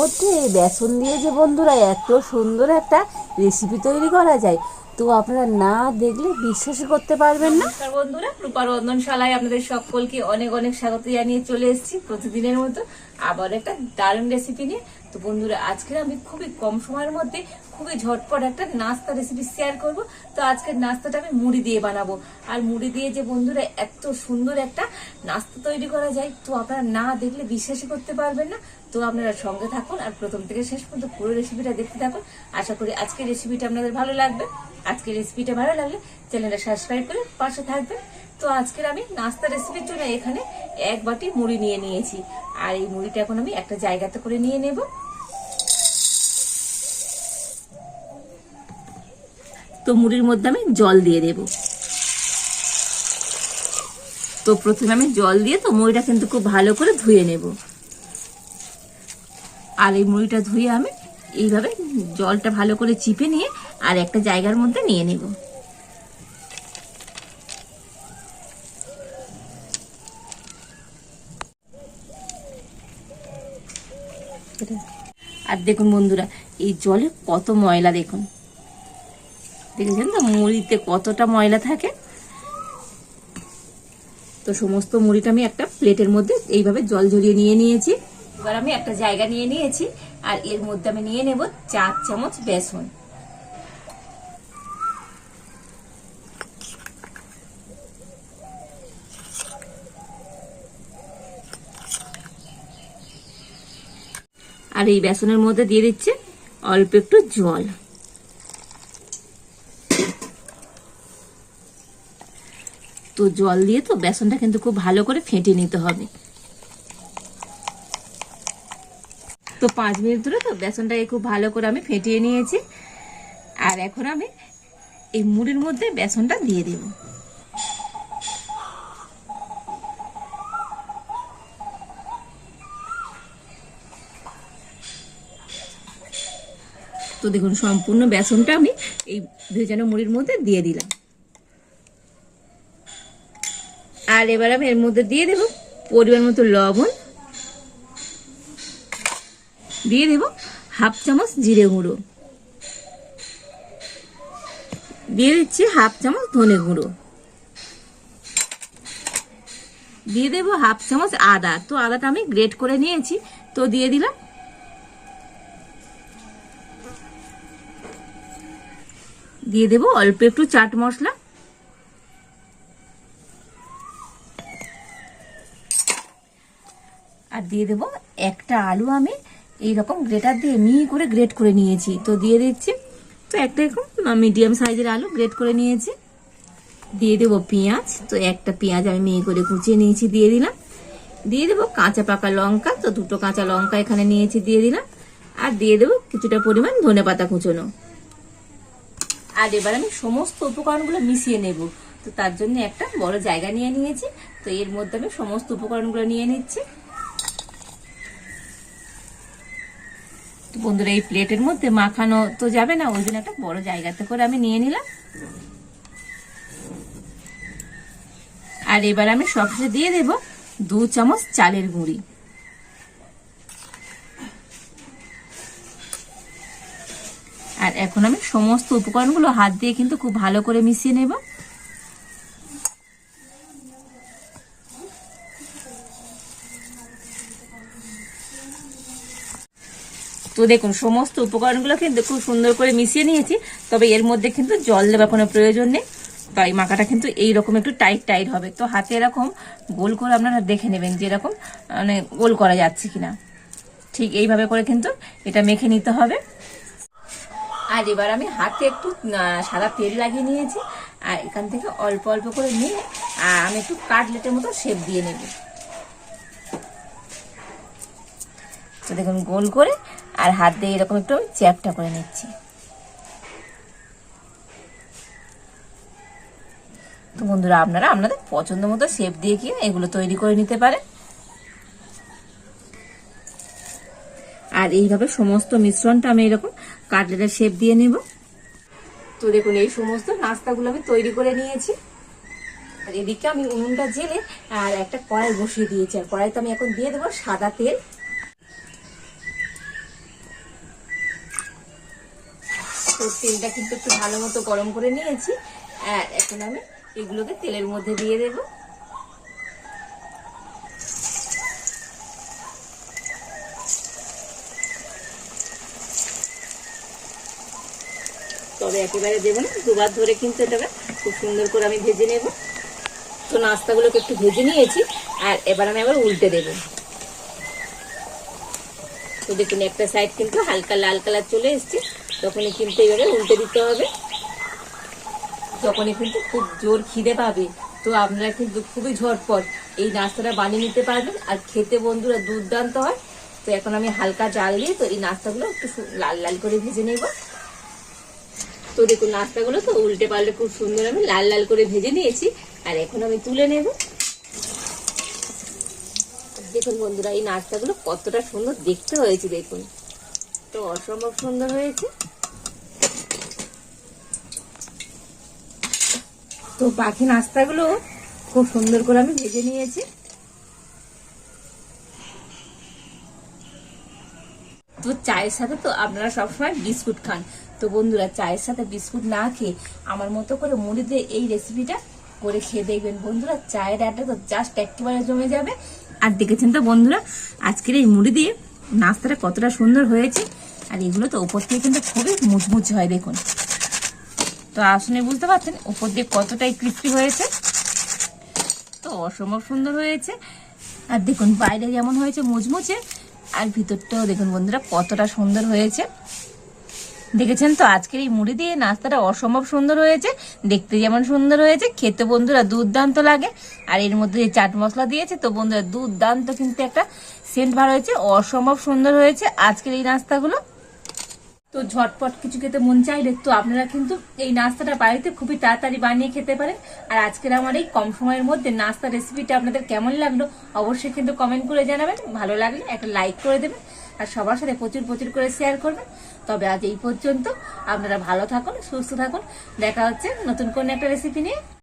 মধ্যে এই বেসন দিয়ে যে বন্ধুরা এত সুন্দর একটা রেসিপি তৈরি করা যায়, তো আপনারা না দেখলে বিশ্বাসই করতে পারবেন না। বন্ধুরা রূপার রন্ধনশালায় আপনাদের সকলকে অনেক অনেক স্বাগত জানিয়ে চলে এসেছি প্রতিদিনের মতো। আবার একটা দারুণ রেসিপি নিয়ে। তো বন্ধুরা আজকে আমি খুবই কম সময়ের মধ্যে খুবই ঝটপট একটা নাস্তা রেসিপি শেয়ার করব। তো আজকের নাস্তাটা আমি মুড়ি দিয়ে বানাবো। আর মুড়ি দিয়ে যে বন্ধুরা এত সুন্দর একটা নাস্তা তৈরি করা যায়, তো আপনারা না দেখলে বিশ্বাসই করতে পারবেন না। তো আপনারা সঙ্গে থাকুন আর প্রথম থেকে শেষ পর্যন্ত পুরো রেসিপিটা দেখতে থাকুন। আশা করি আজকের রেসিপিটা আপনাদের ভালো লাগবে। আজকের রেসিপিটা ভালো লাগলে চ্যানেলটা সাবস্ক্রাইব করে পাশে থাকবেন। তো আজকের আমি নাস্তা রেসিপির জন্য এখানে এক বাটি মুড়ি নিয়ে নিয়েছি। আর এই মুড়িটা এখন আমি একটা জায়গাতে করে নিয়ে নেব। তো মুড়ির মধ্যে আমি জল দিয়ে দেব। তো প্রথমে আমি জল দিয়ে তো মুড়িটা কিন্তু খুব ভালো করে ধুয়ে নেব। আর এই মুড়িটা ধুয়ে আমি এইভাবে জলটা ভালো করে চিপে নিয়ে আর একটা জায়গার মধ্যে নিয়ে নেব। আর দেখুন বন্ধুরা, এই জলে কত ময়লা দেখুন। দেখেছেন তো, মুড়িতে কতটা ময়লা থাকে? তো সমস্ত মুড়িটা আমি একটা প্লেটের মধ্যে এইভাবে জল ঝরিয়ে নিয়ে নিয়েছি। এবার আমি একটা জায়গা নিয়ে নিয়েছি, আর এর মধ্যে আমি নিয়ে নেব চার চামচ বেসন। আর এই বেসনের মধ্যে দিয়ে দিচ্ছে অল্প একটু জল। তো জল দিয়ে তো বেসনটা কিন্তু খুব ভালো করে ফেটে নিতে হবে। তো পাঁচ মিনিট ধরে তো বেসনটাকে খুব ভালো করে আমি ফেটিয়ে নিয়েছি। আর এখন আমি এই মুড়ির মধ্যে বেসনটা দিয়ে দেব। তো দেখুন, সম্পূর্ণ বেসনটা আমি এই ভেজানো মুড়ির মধ্যে দিয়ে দিলাম। আর এবার আমি এর মধ্যে দিয়ে দেব পরিমাণ মতো লবণ। দিয়ে দেব হাফ চামচ জিরে গুঁড়ো। দিয়ে দিচ্ছি হাফ চামচ ধনে গুঁড়ো। দিয়ে দেব হাফ চামচ আদা। তো আদাটা আমি গ্রেট করে নিয়েছি। তো দিয়ে দিলাম দিয়ে দেব, অল্প একটু চাট মশলা। আর দিয়ে দেব একটা আলু আমি, এইরকম গ্রেটার দিয়ে মিহি করে গ্রেট করে নিয়েছি। তো দিয়ে দিচ্ছি, তো একটা এরকম মিডিয়াম সাইজের আলু গ্রেট করে নিয়েছি। দিয়ে দেবো পেঁয়াজ, তো একটা পেঁয়াজ আমি মিহি করে কুচিয়ে নিয়েছি, দিয়ে দিলাম। দিয়ে দেবো কাঁচা পাকা লঙ্কা, তো দুটো কাঁচা লঙ্কা এখানে নিয়েছি, দিয়ে দিলাম। আর দিয়ে দেবো কিছুটা পরিমাণ ধনে পাতা কুচোনো। আর এবার আমি সমস্ত উপকরণগুলো মিশিয়ে নেব। তো তার জন্য একটা বড় জায়গা নিয়ে নিয়েছি। তো এর মধ্যে আমি সমস্ত উপকরণগুলো নিয়ে নিচ্ছি। তো বন্ধুরা, এই প্লেটের মধ্যে মাখানো তো যাবে না, ওই জন্য একটা বড় জায়গাতে করে আমি নিয়ে নিলাম। আর এবার আমি সবশেষে দিয়ে দেব দু চামচ চালের গুঁড়ি। আর এখন আমি সমস্ত উপকরণগুলো হাত দিয়ে কিন্তু খুব ভালো করে মিশিয়ে নেব। তো দেখুন, সমস্ত উপকরণগুলো কিন্তু খুব সুন্দর করে মিশিয়ে নিয়েছি, তবে এর মধ্যে কিন্তু জল দেওয়ার কোনো প্রয়োজন নেই। তাই মাখাটা কিন্তু এইরকম একটু টাইট টাইট হবে। তো হাতে এরকম গোল করে আপনারা দেখে নেবেন যে এরকম মানে গোল করা যাচ্ছে কিনা। ঠিক এইভাবে করে কিন্তু এটা মেখে নিতে হবে। আর এবার আমি হাতে একটু সাদা তেল লাগিয়ে নিয়েছি। আর এখান থেকে অল্প অল্প করে নিয়ে আমি একটু কাটলেটের মতো শেপ দিয়ে নেব। তো দেখুন, গোল করে আর হাত দিয়ে এরকম একটু আমি চ্যাপটা করে নিচ্ছি। তো বন্ধুরা, আপনারা আপনাদের পছন্দ মতো শেপ দিয়ে কি এগুলো তৈরি করে নিতে পারেন। আর এইভাবে সমস্ত মিশ্রণটা আমি এরকম কাটলেটের শেপ দিয়ে নেব। তো দেখুন, এই সমস্ত নাস্তাগুলো আমি তৈরি করে নিয়েছি। আর এদিকে আমি উনুনটা জেলে আর একটা কড়াই বসিয়ে দিয়েছি। আর কড়াইতে আমি এখন দিয়ে দেবো সাদা তেল। তো তেলটা কিন্তু একটু ভালো মতো গরম করে নিয়েছি। আর এখন আমি এগুলোকে তেলের মধ্যে দিয়ে দেবো। তবে একেবারে দেবো না। দুবার ধরে কিন্তু এটাকে খুব সুন্দর করে আমি ভেজে নেব। তো নাস্তাগুলোকে একটু ভেজে নিয়েছি, আর এবার আমি আবার উল্টে দেবো। তো দেখুন, একটা সাইড কিন্তু হালকা লাল কালার চলে এসছে। তখনই কিন্তু এবারে উল্টে দিতে হবে। যখনই কিন্তু খুব জোর খিদে পাবে। তো আপনারা কিন্তু খুবই ঝটপট এই নাস্তাটা বানিয়ে নিতে পারবেন। আর খেতে বন্ধুরা দুর্দান্ত হয়। তো এখন আমি হালকা জাল দিয়ে তো এই নাস্তাগুলো একটু লাল লাল করে ভেজে নেব। তো দেখুন নাস্তাগুলো তো উল্টে পাল্টে খুব সুন্দর আমি লাল লাল করে ভেজে নিয়েছি, আর এখন আমি তুলে নেব। দেখুন বন্ধুরা, এই নাস্তাগুলো কতটা সুন্দর দেখতে হয়েছে, দেখুন। তো অসম্ভব সুন্দর হয়েছে। তো বাকি নাস্তাগুলো খুব সুন্দর করে আমি ভেজে নিয়েছি। তো চায়ের সাথে তো আপনারা সবসময় বিস্কুট খান। তো বন্ধুরা চায়ের সাথে বিস্কুট না খেয়ে আমার মতো করে মুড়ি দিয়ে এই রেসিপিটা করে খেয়ে দেখবেন। বন্ধুরা, চায়ের আড্ডা তো জাস্ট একেবারে জমে যাবে। আর দেখেছেন তো বন্ধুরা, আজকের এই মুড়ি দিয়ে নাস্তাটা কতটা সুন্দর হয়েছে। আর এগুলো তো উপর থেকে কিন্তু খুবই মুচমুচে হয়, দেখুন। তো আসলে বুঝতে পারছেন উপর দিয়ে কতটাই ক্রিস্পি হয়েছে। তো অসম্ভব সুন্দর হয়েছে। আর দেখুন, বাইরে যেমন হয়েছে মুচমুচে, আর ভিতরটাও দেখুন বন্ধুরা কতটা সুন্দর হয়েছে। দেখেছেন তো? আজকের এই মুড়ি দিয়ে নাস্তাটা অসম্ভব সুন্দর হয়েছে। দেখতে যেমন সুন্দর হয়েছে, খেতে বন্ধুরা দুর্দান্ত লাগে। আর এর মধ্যে যে চাট মশলা দিয়েছে, তো বন্ধুরা দুর্দান্ত কিন্তু একটা সেন্ট বার হয়েছে, অসম্ভব সুন্দর হয়েছে আজকের এই নাস্তাগুলো। তো ঝটপট কিছু খেতে মন চাইলে তো আপনারা কিন্তু এই নাস্তাটা বাড়িতে খুবই তাড়াতাড়ি বানিয়ে খেতে পারেন। আর আজকের আমার এই কম সময়ের মধ্যে নাস্তা রেসিপিটা আপনাদের কেমন লাগল, অবশ্যই কিন্তু কমেন্ট করে জানাবেন। ভালো লাগলে একটা লাইক করে দেবেন। আর সবার সাথে প্রচুর প্রচুর করে শেয়ার করবেন তবে আজ এই পর্যন্ত আপনারা ভালো থাকুন, সুস্থ থাকুন। দেখা হচ্ছে নতুন কোন একটা রেসিপি নিয়ে।